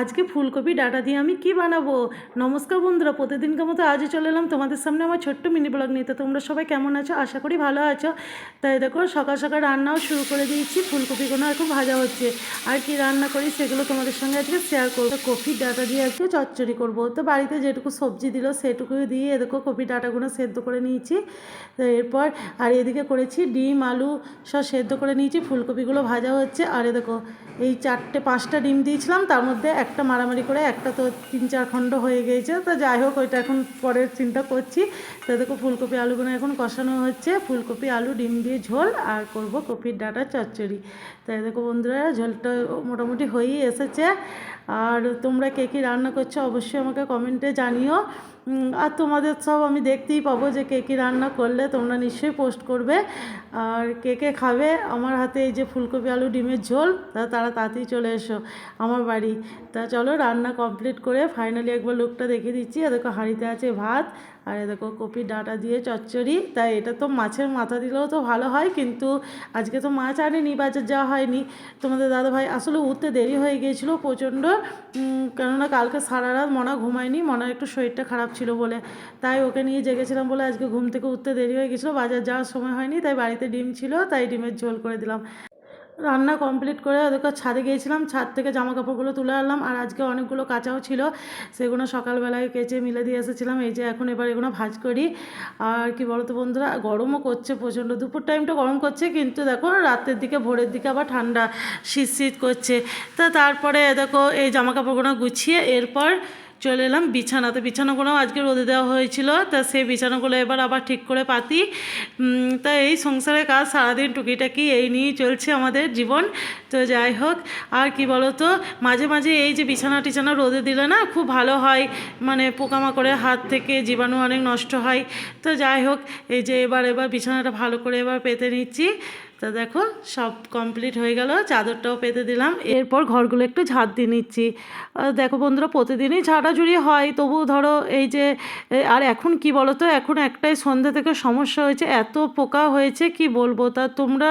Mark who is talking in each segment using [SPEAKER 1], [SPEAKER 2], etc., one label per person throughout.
[SPEAKER 1] আজকে ফুলকপি, ডাটা দিয়ে আমি কি বানাবো? নমস্কার বন্ধুরা প্রতিদিনকার মতো আজও চলে এলাম তোমাদের সামনে আমার ছোট্ট মিনি ব্লগ নিয়ে। তো তোমরা সবাই কেমন আছো? আশা করি ভালো আছো। তাই দেখো, সকাল সকাল রান্নাও শুরু করে দিয়েছি, ফুলকপিগুলো এখন ভাজা হচ্ছে। আর কি রান্না করি সেগুলো তোমাদের সঙ্গে আজকে শেয়ার করব। কপির ডাটা দিয়ে আজকে চচ্চড়ি করব। তো বাড়িতে যেটুকু সবজি দিল সেটুকুই দিয়ে দেখো কপি, ডাটাগুলো সেদ্ধ করে নিয়েছি। তো এরপর আর এদিকে করেছি ডিম, আলু সব সেদ্ধ করে নিয়েছি, ফুলকপিগুলো ভাজা হচ্ছে। আর এ দেখো, এই চারটে, পাঁচটা ডিম দিয়েছিলাম, তার মধ্যে একটা মারামারি করে, একটা তো তিন চার খণ্ড হয়ে গিয়েছে তো যাই হোক, ওইটা এখন পরের চিন্তা করছি। তো দেখো, ফুলকপি আলুগুলো এখন কষানো হচ্ছে। ফুলকপি, আলু, ডিম দিয়ে ঝোল, আর করব কপির ডাটা চচ্চড়ি। তাই দেখো বন্ধুরা, ঝোলটা মোটামুটি হয়েই এসেছে। আর তোমরা কে কী রান্না করছ অবশ্যই আমাকে কমেন্টে জানিও। আর তোমাদের সব আমি দেখতেই পাবো যে কে কী রান্না করলে তোমরা নিশ্চয়ই পোস্ট করবে। আর কে কে খাবে, আমার হাতে এই যে ফুলকপি, আলু, ডিমের ঝোল, তা তারা তাড়াতাড়ি চলে এসো আমার বাড়ি। তা চলো রান্না কমপ্লিট করে ফাইনালি একবার লুকটা দেখিয়ে দিচ্ছি। আর দেখো হাঁড়িতে আছে ভাত, আর এ দেখো কপি ডাটা দিয়ে চচ্চড়ি। তাই এটা তো মাছের মাথা দিলেও তো ভালো হয়, কিন্তু আজকে তো মাছ আনেনি, বাজার যাওয়া হয়নি। তোমাদের দাদা ভাই আসলে উঠতে দেরি হয়ে গিয়েছিল প্রচণ্ড। কেননা কালকে সারা রাত মনা ঘুমায়নি, মনার একটু শরীরটা খারাপ ছিল বলে। তাই ওকে নিয়ে জেগেছিলাম বলে আজকে ঘুম থেকে উঠতে দেরি হয়ে গেছিল বাজার যাওয়ার সময় হয়নি, তাই বাড়িতে ডিম ছিল, তাই ডিমের ঝোল করে দিলাম। রান্না কমপ্লিট করে ওদেরকে ছাদে গিয়েছিলাম। ছাদ থেকে জামা কাপড়গুলো তুলে আনলাম আর আজকে অনেকগুলো কাঁচাও ছিল, সেগুলো সকালবেলায় কেচে মিলে দিয়ে এসেছিলাম। এই যে এখন এবার এগুলো ভাজ করি। আর কি বলতো বন্ধুরা, গরমও করছে প্রচণ্ড। দুপুর টাইমটা গরম করছে, কিন্তু দেখো রাতের দিকে, ভোরের দিকে আবার ঠান্ডা, শীত শীত করছে। তা তারপরে দেখো এই জামা কাপড়গুলো গুছিয়ে এরপর চলে এলাম বিছানাতে। বিছানাগুলো আজকে রোদে দেওয়া হয়েছিল, তা সেই বিছানাগুলো এবার আবার ঠিক করে পাতি। তা এই সংসারের কাজ সারাদিন টুকিটাকি এই নিয়েই চলছে আমাদের জীবন। তো যাই হোক, আর কি বলো তো মাঝে মাঝে এই যে বিছানা টিছানা রোদে দিলে না খুব ভালো হয় মানে পোকামাকড়ের হাত থেকে জীবাণু অনেক নষ্ট হয়। তো যাই হোক, এই যে এবার এবার বিছানাটা ভালো করে এবার পেতে নিচ্ছি। তা দেখো, সব কমপ্লিট হয়ে গেল, চাদরটাও পেতে দিলাম। এরপর ঘরগুলো একটু ঝাঁট দিয়ে নিচ্ছি। দেখো বন্ধুরা, প্রতিদিনই ঝাড়াঝুড়ি হয় তবু ধরো এই যে আর এখন কি বলো তো এখন একটাই সন্ধ্যা থেকে সমস্যা হয়েছে, এত পোকা হয়েছে, কি বলব? তা তোমরা,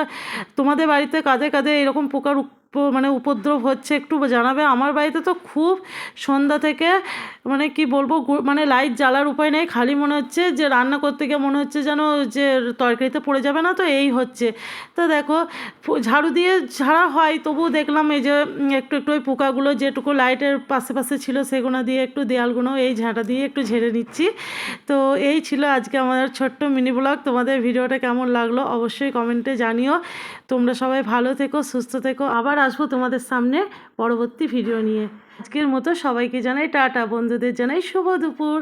[SPEAKER 1] তোমাদের বাড়িতে কাঁধে কাঁধে এরকম পোকার মানে উপদ্রব হচ্ছে, একটু জানাবে? আমার বাড়িতে তো খুব সন্ধ্যা থেকে মানে কি বলব মানে লাইট জ্বালার উপায় নেই। খালি মনে হচ্ছে যে রান্না করতে গিয়ে মনে হচ্ছে যেন যে তরকারিতে পড়ে যাবে না, তো এই হচ্ছে। তো দেখো ঝাড়ু দিয়ে ঝাড়া হয়, তবুও দেখলাম এই যে একটু একটু ওই পোকাগুলো যেটুকু লাইটের পাশে পাশে ছিল সেগুলো দিয়ে একটু দেয়ালগুলো এই ঝাঁটা দিয়ে একটু ঝেড়ে নিচ্ছি। তো এই ছিল আজকে আমাদের ছোট্ট মিনি ব্লগ তোমাদের ভিডিওটা কেমন লাগল অবশ্যই কমেন্টে জানিও। তোমরা সবাই ভালো থেকো, সুস্থ থেকো। আবার আসব তোমাদের সামনে পরবর্তী ভিডিও নিয়ে। আজকের মতো সবাইকে জানাই টাটা, বন্ধুদের জানাই শুভ দুপুর।